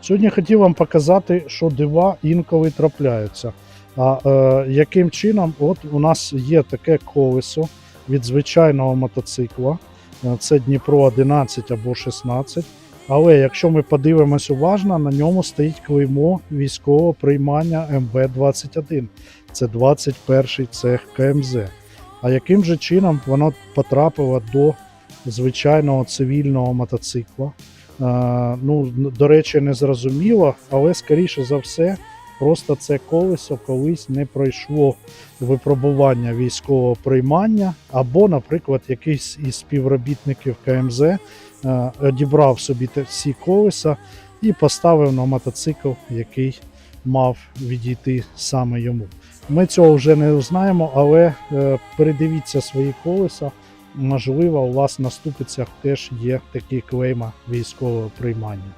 Сьогодні хотів вам показати, що дива інколи трапляються. А е, яким чином, от у нас є таке колесо від звичайного мотоцикла, Е, це Дніпро 11 або 16. Але якщо ми подивимось уважно, на ньому стоїть клеймо військового приймання МВ-21. Це 21 цех КМЗ. А яким же чином воно потрапило до звичайного цивільного мотоцикла? Ну, до речі, не зрозуміло, але скоріше за все, просто це колесо колись не пройшло випробування військового приймання, або, наприклад, якийсь із співробітників КМЗ е, одібрав собі всі колеса і поставив на мотоцикл, який мав відійти саме йому. Ми цього вже не знаємо, але е, передивіться свої колеса. Можливо, у вас наступиться теж є такі клейма військового приймання.